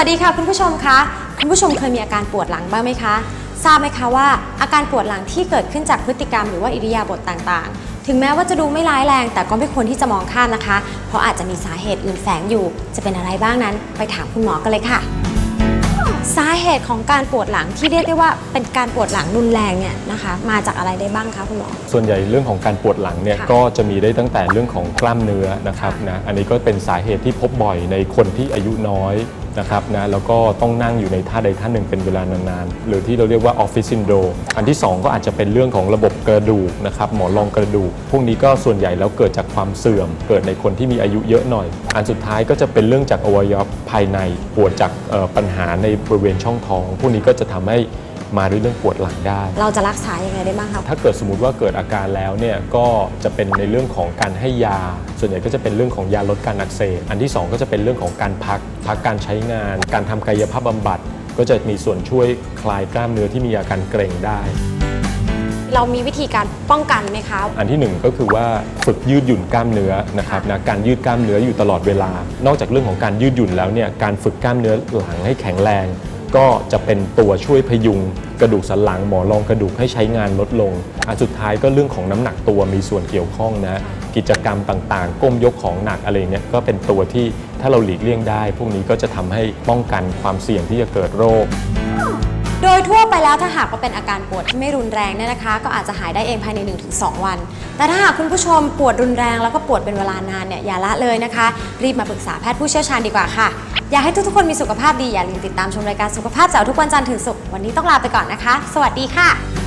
วัสดีค่ะคุณผู้ชมคะคุณผู้ชมเคยมีอาการปวดหลังบ้างไหมคะ ทราบไหมคะว่าอาการปวดหลังที่เกิดขึ้นจากพฤติกรรมหรือว่าอิริยาบถต่างๆ ถึงแม้ว่าจะดูไม่ร้ายแรง แต่ก็ไม่ควรที่จะมองข้ามนะคะ เพราะอาจจะมีสาเหตุอื่นแฝงอยู่ จะเป็นอะไรบ้างนั้น ไปถามคุณหมอกันเลยค่ะ สาเหตุของการปวดหลังที่เรียกได้ว่าเป็นการปวดหลังรุนแรงเนี่ยนะคะ มาจากอะไรได้บ้างคะคุณหมอ ส่วนใหญ่เรื่องของการปวดหลังเนี่ยค่ะก็จะมีได้ตั้งแต่เรื่องของกล้ามเนื้อนะครับค่ะนะ อันนี้ก็เป็นสาเหตุที่พบบ่อยในคนที่อายุน้อย นะครับนะแล้วก็ต้องนั่งอยู่ในท่าใดท่าหนึ่งเป็นเวลานานๆ หรือที่เราเรียกว่าออฟฟิศซินโดรมอันที่ 2 ก็อาจจะเป็นเรื่องของระบบกระดูกนะครับหมอนรองกระดูก พวกนี้ก็ส่วนใหญ่แล้วเกิดจากความเสื่อม เกิดในคนที่มีอายุเยอะหน่อย อันสุดท้ายก็จะเป็นเรื่องจากอวัยวะภายในปวดจากปัญหาในบริเวณช่องท้อง พวกนี้ก็จะทำให้ มาด้วยเรื่องปวดหลังได้ เราจะรักษายังไงได้บ้างคะถ้าเกิดสมมติว่าเกิดอาการแล้วเนี่ยก็จะเป็นในเรื่องของการให้ยา ส่วนใหญ่ก็จะเป็นเรื่องของยาลดการอักเสบอันที่สองก็จะเป็นเรื่องของการพักพักการใช้งาน การทำกายภาพบำบัด ก็จะมีส่วนช่วยคลายกล้ามเนื้อที่มีอาการเกร็งได้เรามีวิธีการป้องกันไหมคะอันที่หนึ่งก็คือว่าฝึกยืดหยุ่นกล้ามเนื้อนะครับนะการยืดกล้ามเนื้ออยู่ตลอดเวลา นอกจากเรื่องของการยืดหยุ่นแล้วเนี่ยการฝึกกล้ามเนื้อหลังให้แข็งแรง ก็จะเป็นตัวช่วยพยุงกระดูกสันหลังหมอนรองกระดูกให้ใช้งานลดลงอันสุดท้ายก็เรื่องของน้ำหนักตัวมีส่วนเกี่ยวข้องนะ กิจกรรมต่างๆ ก้มยกของหนักอะไรเนี่ยก็เป็นตัวที่ถ้าเราหลีกเลี่ยงได้ พวกนี้ก็จะทำให้ป้องกันความเสี่ยงที่จะเกิดโรค โดยทั่วไปแล้วถ้าหากว่าเป็นอาการปวดที่ไม่รุนแรงเนี่ยนะคะ ก็อาจจะหายได้เองภายใน 1-2 วัน แต่ถ้าหากคุณผู้ชมปวดรุนแรงแล้วก็ปวดเป็นเวลานานเนี่ยอย่าละเลยนะคะ รีบมาปรึกษาแพทย์ผู้เชี่ยวชาญดีกว่าค่ะ อยากให้ทุกๆคนมีสุขภาพดีอย่าลืมติดตามชมรายการสุขภาพเจ้าทุกวันจันทร์ถึงศุกร์วันนี้ต้องลาไปก่อนนะคะ สวัสดีค่ะ